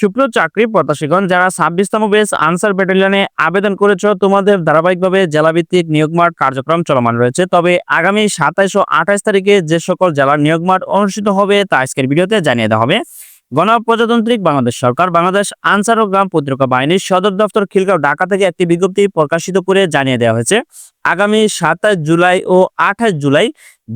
শুক্র চাকরি প্রত্যাশীগণ, যারা ছাব্বিশতম বেস আনসার ব্যাটালিয়নে আবেদন করেছ, তোমাদের ধারাবাহিকভাবে জেলাভিত্তিক নিয়োগ মাঠ কার্যক্রম চলমান রয়েছে। তবে আগামী সাতাইশ ও আঠাইশ তারিখে যে সকল জেলার নিয়োগ মাঠ অনুষ্ঠিত হবে তা আজকের ভিডিওতে জানিয়ে দেওয়া হবে। গণপ্রজাতান্ত্রিক বাংলাদেশ সরকার, বাংলাদেশ আনসার ও গ্রাম প্রতিরক্ষা বাহিনীর সদর দপ্তর খিলগাঁও, ঢাকা থেকে একটি বিজ্ঞপ্তি প্রকাশিত করে জানিয়ে দেওয়া হয়েছে। আগামী সাতাশ জুলাই ও আঠাশ জুলাই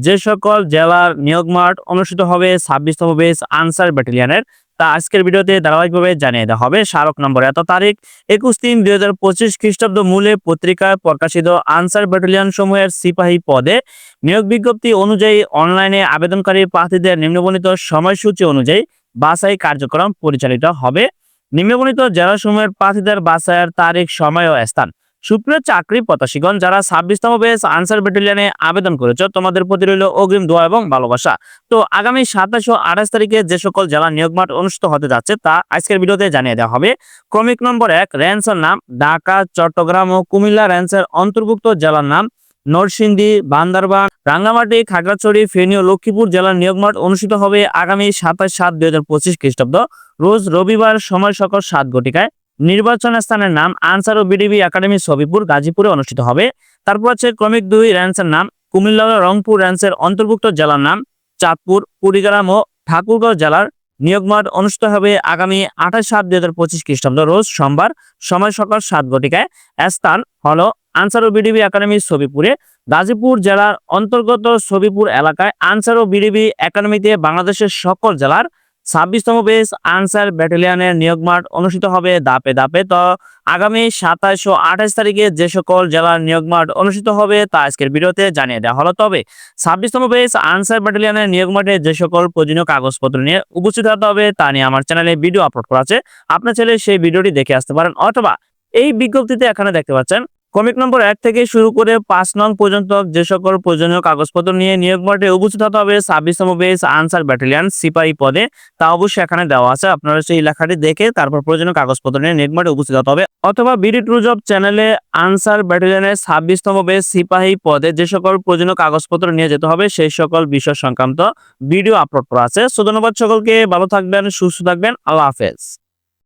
যে সকল জেলার নিয়োগ মাঠ অনুষ্ঠিত হবে, ছাব্বিশতম বেস আনসার ব্যাটালিয়নের। তা আজকের ভিডিওতে ধারাবাহিকভাবে জানিয়ে দেওয়া হবে। স্মারক নম্বর, এত তারিখ, একুশ তিন দুই হাজার পঁচিশ খ্রিস্টাব্দ মূলে পত্রিকায় প্রকাশিত আনসার ব্যাটালিয়ন সমূহের সিপাহী পদে নিয়োগ বিজ্ঞপ্তি অনুযায়ী অনলাইনে আবেদনকারী প্রার্থীদের নিম্নবর্ণিত সময়সূচি অনুযায়ী বাছাই কার্যক্রম পরিচালিত হবে। নিম্নবর্ণিত জেলাসমূহের প্রার্থীদের বাছাইয়ের তারিখ, সময় ও স্থান। সুপ্রিয় চাকরি প্রত্যাশীগণ, যারা ছাব্বিশতম বেস আনসার ব্যাটালিয়নে আবেদন করেছ, তোমাদের প্রতি রইল অগ্রিম দোয়া এবং ভালোবাসা। তো আগামী সাতাশ ও আঠাশ তারিখে যে সকল জেলা নিয়োগ মাঠ অনুষ্ঠিত হতে যাচ্ছে, তা আজকের ভিডিওতে জানিয়ে দেওয়া হবে। ক্রমিক নম্বর এক র্যান্সের নাম ঢাকা, চট্টগ্রাম ও কুমিল্লা র্যান্সের অন্তর্ভুক্ত জেলার নাম। নরসিংদী, বান্দরবান, রাঙ্গামাটি, খাগড়াছড়ি, ফেনী ও লক্ষ্মীপুর জেলার নিয়োগ মাঠ অনুষ্ঠিত হবে আগামী সাতাশ সাত দুই হাজার পঁচিশ খ্রিস্টাব্দ। রোজ রবিবার সময় সকাল সাত ঘটিকায় নির্বাচন স্থানের নাম আনসার ও বিডিবি একাডেমি সবিপুর গাজীপুরে অনুষ্ঠিত হবে। তারপর আছে ক্রমিক দুই র্যান্সের নাম কুমিল্লা রংপুর র্যান্সের অন্তর্ভুক্ত জেলার নাম, চাঁদপুর, কুড়িগ্রাম ও ঠাকুরগাঁও জেলার নিয়োগ মাঠ অনুষ্ঠিত হবে আগামী আঠাশ সাত দুই হাজার পঁচিশ খ্রিস্টাব্দ। রোজ সোমবার সময় সকাল সাত ঘটিকায় স্থান হলো আনসার ও বিডিবি একাডেমি সবিপুরে গাজীপুর জেলার অন্তর্গত সবিপুর এলাকায় আনসার ও বিডিবি একাডেমিতে বাংলাদেশের সকল জেলার ছাব্বিশতম বেস আনসার ব্যাটালিয়নের নিয়োগ মাঠ অনুষ্ঠিত হবে দাপে দাপে তো আগামী সাতাশ ও আঠাশ তারিখে যে সকল জেলার নিয়োগ মাঠ অনুষ্ঠিত হবে তা আজকের ভিডিওতে জানিয়ে দেওয়া হলো। তবে ছাব্বিশতম বেস আনসার ব্যাটালিয়নের নিয়োগ মাঠে যে সকল প্রয়োজনীয় কাগজপত্র নিয়ে উপস্থিত হতে হবে তা নিয়ে আমার চ্যানেলে ভিডিও আপলোড করা আছে। আপনার ছেলে সেই ভিডিওটি দেখে আসতে পারেন অথবা এই বিজ্ঞপ্তিতে এখানে দেখতে পাচ্ছেন কমিক নম্বর এক থেকে শুরু করে পাঁচ নং পর্যন্ত যে সকল প্রয়োজনীয় কাগজপত্র নিয়ে নিয়োগ মাঠে উপস্থিত হতে হবে, ছাব্বিশতম বেস আনসার ব্যাটালিয়ন, সিপাহী পদে। তা অবশ্যই এখানে দেওয়া আছে। আপনারা সেই লেখাটি দেখে তারপর প্রয়োজনীয় কাগজপত্র নিয়ে নিয়োগ মাঠে উপস্থিত হতে হবে। অথবা বিডি ট্রুজব চ্যানেলে আনসার ব্যাটালিয়নের ছাব্বিশতম বেস সিপাহী পদে যে সকল প্রয়োজনীয় কাগজপত্র নিয়ে যেতে হবে, সেই সকল বিষয় সংক্রান্ত ভিডিও আপলোড করা আছে। সো ধন্যবাদ সকলকে। ভালো থাকবেন, সুস্থ থাকবেন। আল্লাহ হাফেজ।